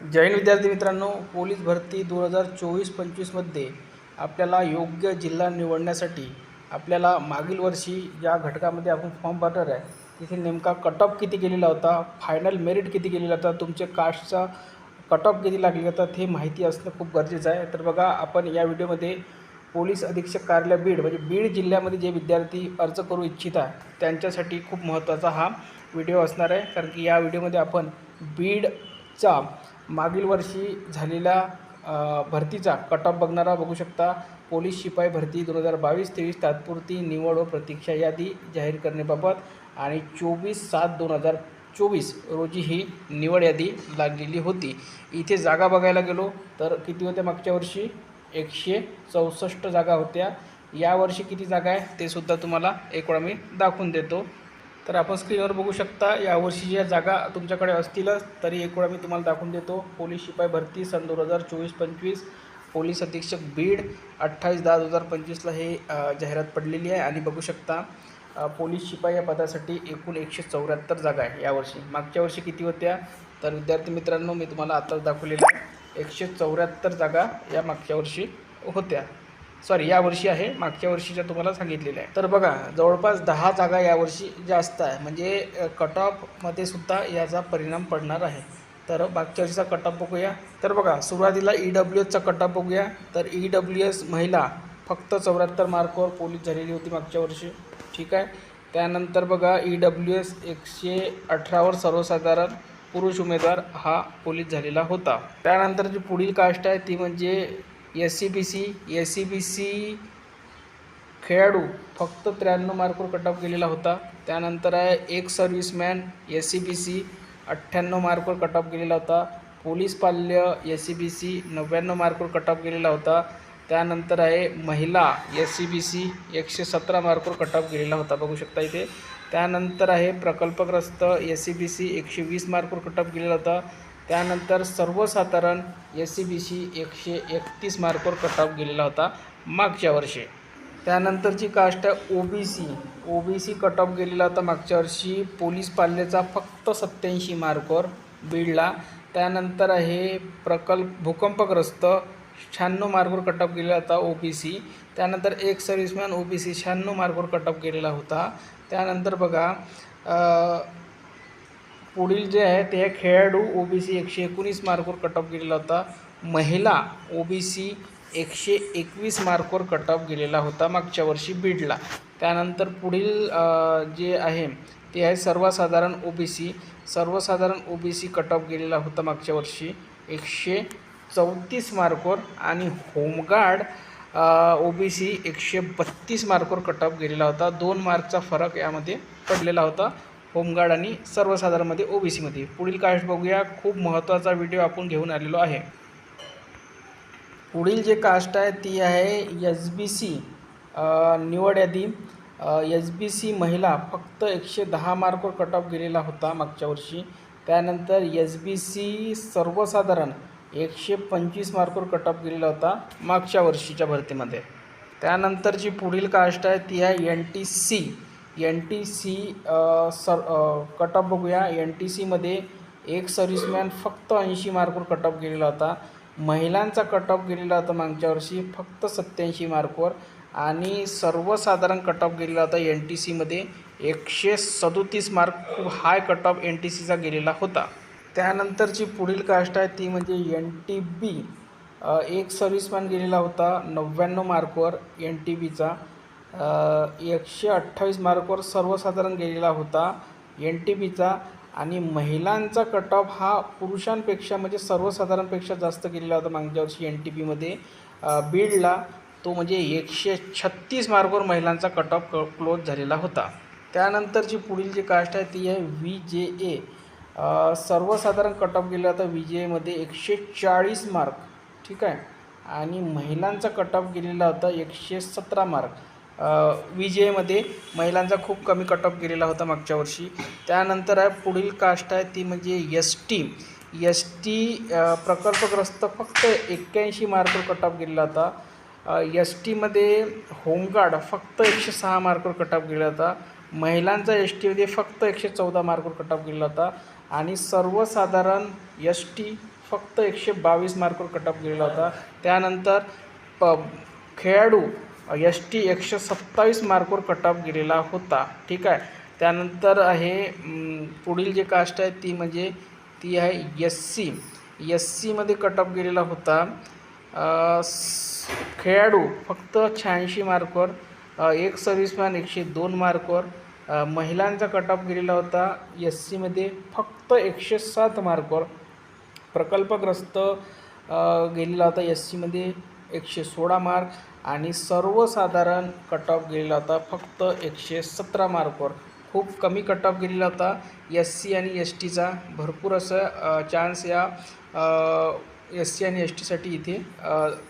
जैन विद्यार्थी मित्रांनो पोलीस भरती दोन हजार चोवीस पंचवीसमध्ये आपल्याला योग्य जिल्हा निवडण्यासाठी आपल्याला मागील वर्षी ज्या घटकामध्ये आपण फॉर्म भरणार आहे तिथे नेमका कट ऑफ किती गेलेला होता फायनल मेरिट किती गेलेला होता तुमचे कास्टचा कट ऑफ किती लागलेला होता हे माहिती असणं खूप गरजेचं आहे. तर बघा आपण या व्हिडिओमध्ये पोलीस अधीक्षक कार्यालय बीड म्हणजे बीड जिल्ह्यामध्ये जे विद्यार्थी अर्ज करू इच्छित आहे त्यांच्यासाठी खूप महत्त्वाचा हा व्हिडिओ असणार आहे. कारण की या व्हिडिओमध्ये आपण बीडचा मागील वर्षी झालेल्या भरतीचा कट ऑफ बघणारा बघू शकता. पोलीस शिपाई भरती दोन हजार बावीस तेवीस तात्पुरती निवड व प्रतीक्षा यादी जाहीर करण्याबाबत आणि चोवीस सात दोन हजार चोवीस रोजी ही निवड यादी लागलेली होती. इथे जागा बघायला गेलो तर किती होत्या मागच्या वर्षी? एकशे चौसष्ट जागा होत्या. यावर्षी किती जागा आहे ते सुद्धा तुम्हाला एक वेळा मी दाखवून देतो. तर आपण स्क्रीनवर बघू शकता यावर्षी ज्या जागा तुमच्याकडे असतीलच तरी एक वेळा मी तुम्हाला दाखवून देतो. पोलीस शिपाई भरती सन दोन हजार चोवीस पंचवीस. पोलीस अधीक्षक बीड अठ्ठावीस दहा दोन हजार पंचवीसला हे जाहिरात पडलेली आहे. आणि बघू शकता पोलीस शिपाई या पदासाठी एकूण एकशे चौऱ्याहत्तर जागा आहे यावर्षी. मागच्या वर्षी किती होत्या? तर विद्यार्थी मित्रांनो मी तुम्हाला आताच दाखवलेलं आहे एकशे चौऱ्याहत्तर जागा या मागच्या वर्षी होत्या. सॉरी या वर्षी आहे मागच्या वर्षीच्या तुम्हाला सांगितलेल्या आहे तर बघा जवळपास दहा जागा यावर्षी जास्त आहे. म्हणजे कट ऑफमध्ये सुद्धा याचा परिणाम पडणार आहे. तर मागच्या वर्षीचा कट ऑफ बघूया. तर बघा सुरुवातीला ई डब्ल्यू एसचा कट ऑफ बघूया. तर ई डब्ल्यू एस महिला फक्त चौऱ्याहत्तर मार्कवर पोलीस झालेली होती मागच्या वर्षी. ठीक आहे? त्यानंतर बघा ई डब्ल्यू एस एकशे अठरावर सर्वसाधारण पुरुष उमेदवार हा पोलीस झालेला होता. त्यानंतर जी पुढील कास्ट आहे ती म्हणजे S C B C S C B C खेळाडू फक्त त्र्याण्णव मार्कवर कट ऑफ गेलेला होता. त्यानंतर आहे एक serviceman S C B C अठ्ठ्याण्णव मार्कवर कट ऑफ गेलेला होता. पोलीस पाल्य एस सी बी सी नव्याण्णव मार्कवर कट ऑफ गेलेला होता. त्यानंतर आहे महिला एस सी बी सी एकशे सतरा मार्कवर कट ऑफ गेलेला होता. बघू शकता इथे. त्यानंतर आहे प्रकल्पग्रस्त एस सी बी सी एकशे वीस मार्कवर कट ऑफ गेलेला होता. त्यानंतर सर्वसाधारण एस सी बी सी एकशे एकतीस मार्कवर कट ऑफ गेलेला होता मागच्या वर्षी. त्यानंतरची कास्ट आहे O B C O B C cut off गेलेला होता मागच्या वर्षी. पोलीस पाल्याचा फक्त सत्याऐंशी मार्कवर बीडला. त्यानंतर आहे प्रकल्प भूकंपग्रस्त शहाण्णव मार्कवर कट ऑफ गेलेला होता ओ बी सी त्यानंतर एक सर्व्हिसमॅन ओ बी सी शहाण्णव मार्कवर कट ऑफ गेलेला होता. त्यानंतर बघा पुढील जे आहे ते खेळाडू ओ बी सी एकशे एकोणीस मार्कवर कट ऑफ गेलेला होता. महिला ओ बी सी एकशे एकवीस मार्कवर कट ऑफ गेलेला होता मागच्या वर्षी बीडला. त्यानंतर पुढील जे आहे ते आहे सर्वसाधारण ओ बी सी सर्वसाधारण O B C cut off गेलेला होता मागच्या वर्षी एकशे चौतीस मार्कवर आणि होमगार्ड ओ बी सी एकशे बत्तीस मार्कवर कट ऑफ गेलेला होता. दोन मार्कचा फरक यामध्ये पडलेला होता. होमगार्ड आणि सर्वसाधारणमध्ये ओ बी सीमध्ये पुढील कास्ट बघूया. खूप महत्त्वाचा व्हिडिओ आपण घेऊन आलेलो आहे. पुढील जे कास्ट आहे ती आहे एस बी सी निवड यादी. एस बी सी महिला फक्त एकशे दहा मार्कवर कट ऑफ गेलेला होता मागच्या वर्षी. त्यानंतर एस बी सी सर्वसाधारण एकशे पंचवीस मार्कवर कट ऑफ गेलेला होता मागच्या वर्षीच्या भरतीमध्ये. त्यानंतर जी पुढील कास्ट आहे ती आहे N T C. N T C sir cut off बघूया. एन टी सीमध्ये एक सर्व्हिसमॅन फक्त ऐंशी मार्कवर कटअप गेलेला होता. महिलांचा कटअप गेलेला होता मागच्या वर्षी फक्त सत्याऐंशी मार्कवर आणि सर्वसाधारण कटअप गेलेला होता एन टी सीमध्ये एकशे सदोतीस मार्क खूप हाय कटअप एन टी सीचा गेलेला होता. त्यानंतरची पुढील कास्ट आहे ती म्हणजे एन टी बी एक सर्व्हिसमॅन गेलेला होता नव्याण्णव मार्कवर एन टी बीचा एकशे अठ्ठावीस मार्कवर सर्वसाधारण गेलेला होता. एन टी पीचा आणि महिलांचा कट ऑफ हा पुरुषांपेक्षा म्हणजे सर्वसाधारणपेक्षा जास्त गेलेला होता मागच्या वर्षी एन टी पीमध्ये. बीडला तो म्हणजे एकशे छत्तीस मार्कवर महिलांचा कट ऑफ क क्लोज झालेला होता. त्यानंतरची पुढील जी कास्ट आहे ती आहे व्ही जे ए सर्वसाधारण कट ऑफ गेला होता व्ही जे एमध्ये एकशे चाळीस मार्क. ठीक आहे? आणि महिलांचा कट ऑफ गेलेला होता एकशे सतरा मार्क. व्ही जी एमध्ये महिलांचा खूप कमी कट ऑफ गेलेला होता मागच्या वर्षी. त्यानंतर आहे पुढील कास्ट आहे ती म्हणजे एस टी एस टी प्रकल्पग्रस्त फक्त एक्क्याऐंशी मार्कवर कट ऑफ गेलेला होता. एस टीमध्ये होमगार्ड फक्त एकशे सहा मार्कवर कट ऑफ गेला होता. महिलांचा एस टीमध्ये फक्त एकशे चौदा मार्कवर कट ऑफ गेला होता. आणि सर्वसाधारण एस टी फक्त एकशे बावीस मार्कवर कट ऑफ गेलेला होता. त्यानंतर प खेळाडू एस टी एकशे सत्तावीस मार्कवर कट ऑफ गेलेला होता. ठीक आहे? त्यानंतर आहे पुढील जे कास्ट आहे ती म्हणजे ती आहे एस सी. एस सीमध्ये कट ऑफ गेलेला होता. खेळाडू फक्त शहाऐंशी मार्कवर एक सर्व्हिसमॅन एकशे दोन मार्कवर महिलांचा कट ऑफ गेलेला होता. एस सीमध्ये फक्त एकशे सात मार्कवर प्रकल्पग्रस्त गेलेला होता एस सीमध्ये एकशे सोळा मार्क आणि सर्वसाधारण कट ऑफ गेलेला होता फक्त एकशे सतरा मार्कवर खूप कमी कट ऑफ गेलेला होता. एस सी आणि एस टीचा भरपूर असं चान्स या एस सी आणि एस टीसाठी इथे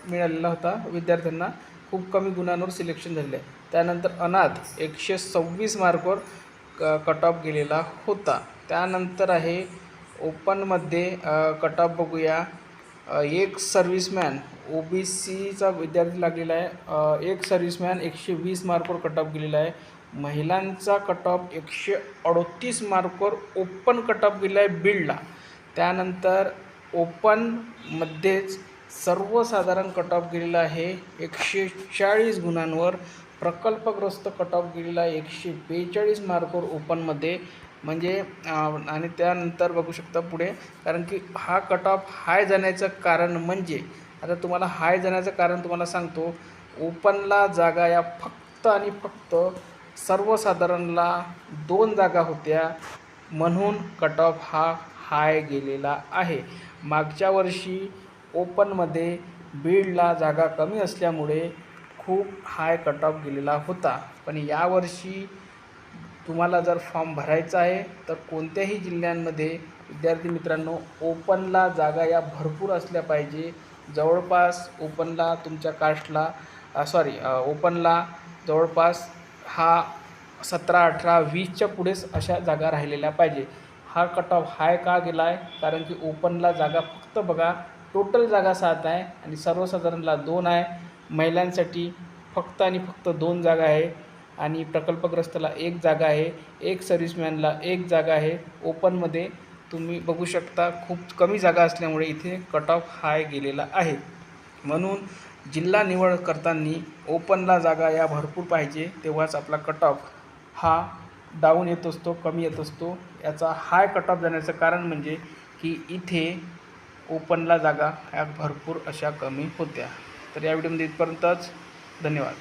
मिळालेला होता विद्यार्थ्यांना. खूप कमी गुणांवर सिलेक्शन झालेलं आहे त्यानंतर अनाथ एकशे सव्वीस मार्कवर क कट ऑफ गेलेला होता. त्यानंतर आहे ओपनमध्ये कट ऑफ बघूया. एक सर्व्हिसमॅन ओ बी सीचा विद्यार्थी लागलेला आहे. एक सर्व्हिसमॅन एकशे वीस मार्कवर कट ऑफ गेलेला आहे. महिलांचा कट ऑफ एकशे अडोतीस मार्कवर ओपन कट ऑफ गेला आहे बीडला त्यानंतर ओपनमध्येच सर्वसाधारण कट ऑफ गेलेला आहे. एकशे चाळीस गुणांवर प्रकल्पग्रस्त कट ऑफ गेलेला आहे. एकशे बेचाळीस मार्कवर ओपनमध्ये म्हणजे आणि त्यानंतर बघू शकता पुढे. कारण की हा कट ऑफ हाय जाण्याचं कारण म्हणजे आता तुम्हाला हाय जाण्याचं कारण तुम्हाला सांगतो ओपनला जागा या फक्त आणि फक्त सर्वसाधारणला दोन जागा होत्या. म्हणून कट ऑफ हा हाय गेलेला आहे. मागच्या वर्षी ओपनमध्ये बीडला जागा कमी असल्यामुळे खूप हाय कट ऑफ गेलेला होता. पण यावर्षी तुम्हाला जर फॉर्म भरायचा आहे तर कोणत्याही जिल्ह्यांमध्ये विद्यार्थी मित्रांनो ओपनला जागा या भरपूर असल्या पाहिजे. जवळपास ओपनला तुमच्या कास्टला सॉरी ओपनला जवळपास हा सतरा अठरा वीसच्या पुढेच अशा जागा राहिलेल्या पाहिजे. हा कट ऑफ हाय का गेला आहे कारण की ओपनला जागा फक्त बघा टोटल जागा सात आहे आणि सर्वसाधारणला दोन आहे. महिलांसाठी फक्त आणि फक्त दोन जागा आहे आणि प्रकल्पग्रस्तला एक जागा आहे. एक सर्व्हिसमॅनला एक जागा आहे. ओपनमध्ये तुम्ही बघू शकता खूप कमी जागा असल्यामुळे इथे कट ऑफ हाय गेलेला आहे. म्हणून जिल्हा निवड करताना ओपनला जागा या भरपूर पाहिजे तेव्हाच आपला कट ऑफ हा डाऊन येत असतो कमी येत असतो. याचा हाय कट ऑफ जाण्याचं कारण म्हणजे की इथे ओपनला जागा ह्या भरपूर अशा कमी होत्या. तर या व्हिडिओमध्ये इथपर्यंतच धन्यवाद.